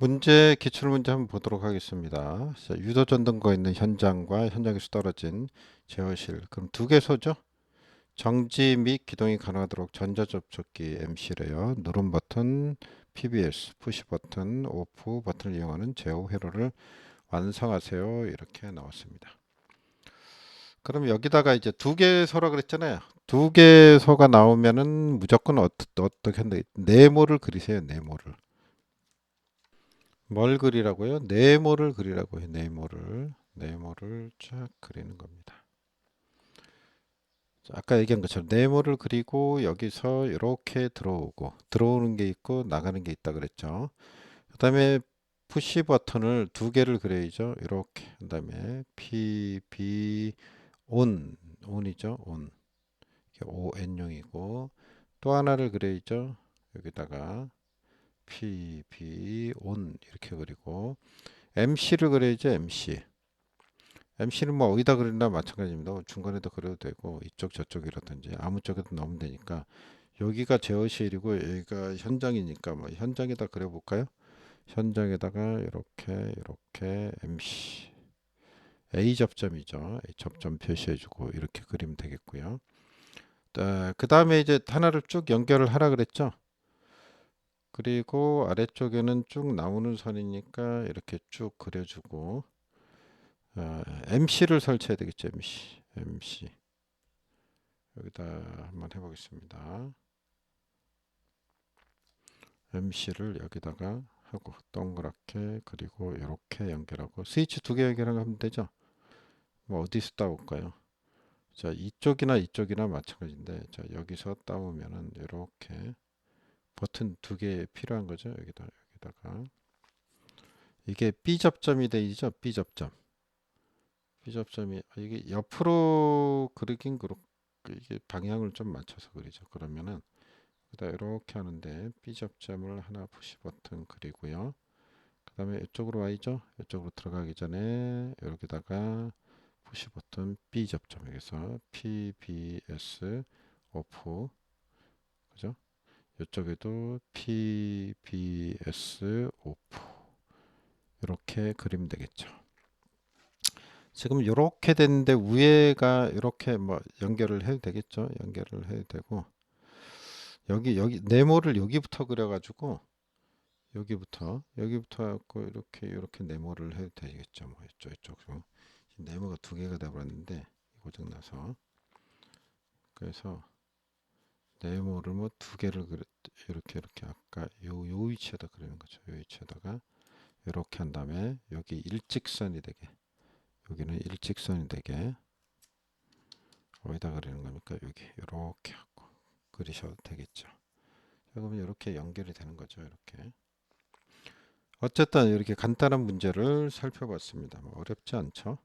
문제 기출 문제 한번 보도록 하겠습니다. 자, 유도 전등거 있는 현장과 현장에서 떨어진 제어실. 그럼 두 개소죠? 정지 및 기동이 가능하도록 전자 접촉기 MC래요. 누른 버튼 PBS, 푸시 버튼, 오프 버튼을 이용하는 제어 회로를 완성하세요. 이렇게 나왔습니다. 그럼 여기다가 이제 두 개소라 그랬잖아요. 두 개소가 나오면은 무조건 어떻, 어떻게 한다? 네모를 그리세요. 네모를. 뭘 그리라고요? 네모를 그리라고 해요. 네모를. 네모를 쫙 그리는 겁니다. 자, 아까 얘기한 것처럼 네모를 그리고 여기서 이렇게 들어오고 들어오는 게 있고 나가는 게 있다 그랬죠. 그 다음에 푸시 버튼을 두 개를 그려야죠. 이렇게. 그다음에 P B 온 온이죠. 온. 이게 ON용이고 또 하나를 그려야죠. 여기다가 P, B, 온 이렇게 그리고 MC를 그려야죠. MC. MC는 뭐 어디다 그리나 마찬가지입니다. 중간에도 그려도 되고 이쪽 저쪽이라든지 아무 쪽에도 넣으면 되니까 여기가 제어실이고 여기가 현장이니까 뭐 현장에다 그려볼까요? 현장에다가 이렇게 이렇게 MC A 접점이죠. A 접점 표시해주고 이렇게 그리면 되겠고요. 그 다음에 이제 하나를 쭉 연결을 하라 그랬죠. 그리고 아래쪽에는 쭉 나오는 선이니까 이렇게 쭉 그려주고 어, MC를 설치해야 되겠죠. MC, MC 여기다 한번 해보겠습니다. MC를 여기다가 하고 동그랗게 그리고 이렇게 연결하고 스위치 두 개 연결하면 되죠. 뭐 어디서 따올까요? 자 이쪽이나 이쪽이나 마찬가지인데 자 여기서 따오면은 이렇게 버튼 두 개 필요한 거죠. 여기다 여기다가 이게 B 접점이 되죠. B 접점. B 접점이 아, 이게 옆으로 그리긴 그렇 이게 방향을 좀 맞춰서 그리죠. 그러면은 그다 이렇게 하는데 B 접점을 하나 푸시 버튼 그리고요. 그다음에 이쪽으로 와야죠. 이쪽으로 들어가기 전에 여기다가 푸시 버튼 B 접점 여기서 PBS 오프 그죠? 이쪽에도 PBS 오프 이렇게 그리면 되겠죠. 지금 이렇게 됐는데 위에가 이렇게 뭐 연결을 해도 되겠죠. 연결을 해도 되고 여기 여기 네모를 여기부터 그려가지고 여기부터 여기부터 갖고 이렇게 이렇게 네모를 해도 되겠죠. 뭐 이쪽 이쪽 네모가 두 개가 돼버렸는데 고장 나서 그래서 네모를 뭐 두 개를 그렸 이렇게 이렇게 아까 요, 요 위치에다 그리는 거죠. 요 위치에다가 이렇게 한 다음에 여기 일직선이 되게 여기는 일직선이 되게 어디다 그리는 겁니까? 여기 이렇게 하고 그리셔도 되겠죠. 자, 그러면 이렇게 연결이 되는 거죠. 이렇게 어쨌든 이렇게 간단한 문제를 살펴봤습니다. 뭐 어렵지 않죠.